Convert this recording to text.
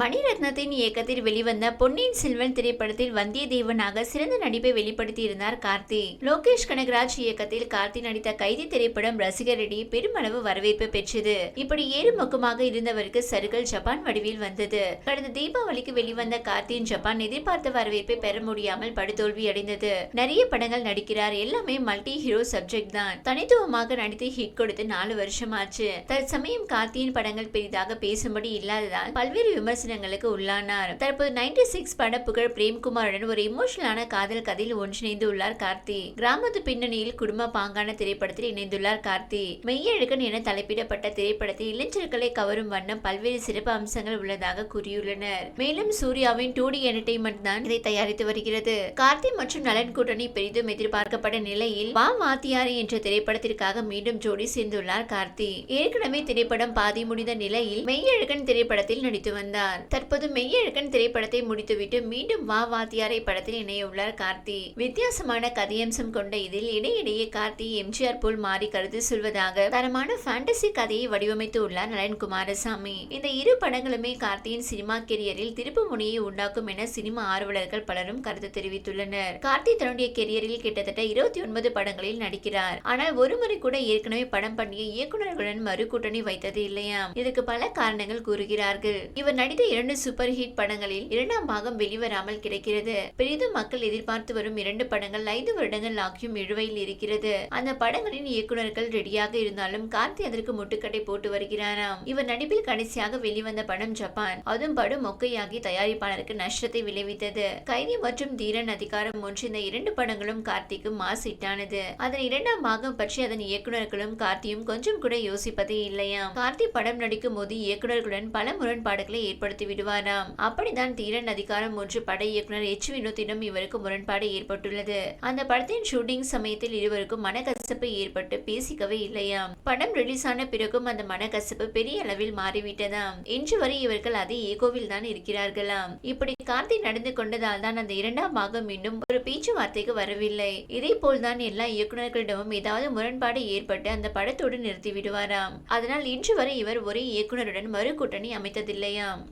மணிரத்னத்தின் இயக்கத்தில் வெளிவந்த பொன்னியின் செல்வன் திரைப்படத்தில் வந்தியத்தேவனாக சிறந்த நடிப்பை வெளிப்படுத்தியிருந்தார் கார்த்தி. லோகேஷ் கனகராஜ் இயக்கத்தில் கார்த்தி நடித்த கைதி திரைப்படம் ரசிகரிடையே பெருமளவு வரவேற்பு பெற்றது. இப்படி ஏறுமுகமாக இருந்தவருக்கு சருகல் ஜப்பான் வடிவில் வந்தது. கடந்த தீபாவளிக்கு வெளிவந்த கார்த்தியின் ஜப்பான் எதிர்பார்த்த வரவேற்பை பெற முடியாமல் படுதோல்வி அடைந்தது. நிறைய படங்கள் நடிக்கிறார். எல்லாமே மல்டி ஹீரோ சப்ஜெக்ட் தான். தனித்துவமாக நடித்து ஹிட் கொடுத்து நாலு வருஷம் ஆச்சு தற்சமயம் கார்த்தியின் படங்கள் பெரிதாக பேசும்படி இல்லாததால் பல்வேறு விமர்சனங்களுக்கு உள்ளானார் தற்போது நைன்டி சிக்ஸ் பட புகழ் பிரேம்குமாருடன் ஒரு இமோஷனலான காதல் கதையில் ஒன்றிணைந்து உள்ளார் கார்த்தி. கிராமத்து பின்னணியில் குடும்ப பாங்கான திரைப்படத்தில் இணைந்துள்ளார் கார்த்தி. மெய்யழகன் என தலைப்பிடப்பட்ட திரைப்படத்தில் இளைஞர்களை கவரும் வண்ணம் பல்வேறு சிறப்பு அம்சங்கள் உள்ளதாக கூறியுள்ளனர். மேலும் சூர்யாவின் டூ டி என்டர்டைன்மெண்ட் தான் இதை தயாரித்து வருகிறது. கார்த்தி மற்றும் நலன் கூட்டணி பெரிதும் எதிர்பார்க்கப்பட்ட நிலையில் வா மாத்தியாரி என்ற திரைப்படத்திற்காக மீண்டும் ஜோடி சேர்ந்துள்ளார் கார்த்தி. ஏற்கனவே திரைப்படம் பாதி முடிந்த நிலையில் மெய்யழகன் திரைப்படத்தில் நடித்து வந்தார். தற்போது மெய்யழகன் திரைப்படத்தை முடித்துவிட்டு மீண்டும் வா வாத்தியாரை படத்தில் இணையுள்ளார் கார்த்தி. வித்தியாசமான கதையம்சம் கொண்ட இதில் இடையிடையே கார்த்தி எம்ஜிஆர் போல் மாறி கருத்து சொல்வதாக தரமான ஃபேண்டசி கதையை வடிவமைத்து உள்ளார் நலன் குமாரசாமி இந்த இரு படங்களுமே கார்த்தியின் சினிமா கெரியரில் திருப்பு முனையை உண்டாக்கும் என சினிமா ஆர்வலர்கள் பலரும் கருத்து தெரிவித்துள்ளனர். கார்த்தி தன்னுடைய கெரியரில் கிட்டத்தட்ட இருபத்தி ஒன்பது படங்களில் நடிக்கிறார். ஆனால் ஒருமுறை கூட ஏற்கனவே படம் பண்ணிய இயக்குநர்களுடன் மறு கூட்டணி வைத்தது இல்லையாம். இதுக்கு பல காரணங்கள் கூறுகிறார்கள். இவர் நடித்த இரண்டு சூப்பர் ஹிட் படங்களில் இரண்டாம் பாகம் வெளிவராமல் கிடைக்கிறது. பெரிதும் மக்கள் எதிர்பார்த்து வரும் இரண்டு படங்கள் ஐந்து வருடங்கள் ஆகியும் இழுவையில் இருக்கிறது. அந்த படங்களின் இயக்குனர்கள் ரெடியாக இருந்தாலும் கார்த்தி அதற்கு முட்டுக்கட்டை போட்டு வருகிறாராம். இவர் நடிப்பில் கடைசியாக வெளிவந்த படம் ஜப்பான். அதுவும் படம் மொக்கையாகி தயாரிப்பாளருக்கு நஷ்டத்தை விளைவித்தது. கைதி மற்றும் தீரன் அதிகாரம் ஒன்று இந்த இரண்டு படங்களும் கார்த்திக்கு மாஸ் ஹிட்டானது அதன் இரண்டாம் பாகம் பற்றி அதன் இயக்குனர்களும் கார்த்தியும் கொஞ்சம் கூட யோசிப்பதே இல்லையாம். கார்த்தி படம் நடிக்கும் போது இயக்குனர்களுடன் பல முரண்பாடுகளை ஏற்படுத்தி விடுவாராம் அப்படிதான் தீரன் அதிகாரம் ஒன்று பட இயக்குனர் எச் வினோத்திடம் இவருக்கு முரண்பாடு ஏற்பட்டுள்ளது. அந்த படத்தின் ஷூட்டிங் சமயத்தில் இருவருக்கும் மனக்கசப்பு ஏற்பட்டு பேசிக்கவே இல்லையாம். படம் ரிலீஸ் ஆன பிறகும் அந்த மனக்கசப்பு பெரிய அளவில் மாறிவிட்டதாம். இன்று வரை இவர்கள் அதே ஏகோவில் தான் இருக்கிறார்களாம். இப்படி கார்த்தி நடந்து கொண்டதால் தான் அந்த இரண்டாம் பாகம் மீண்டும் ஒரு பேச்சுவார்த்தைக்கு வரவில்லை. இதே போல்தான் எல்லா இயக்குநர்களிடமும் ஏதாவது முரண்பாடு ஏற்பட்டு அந்த படத்தோடு நிறுத்தி விடுவாராம். அதனால் இன்று வரை இவர் ஒரே இயக்குனருடன் மறு கூட்டணி அமைத்ததில்லையாம்.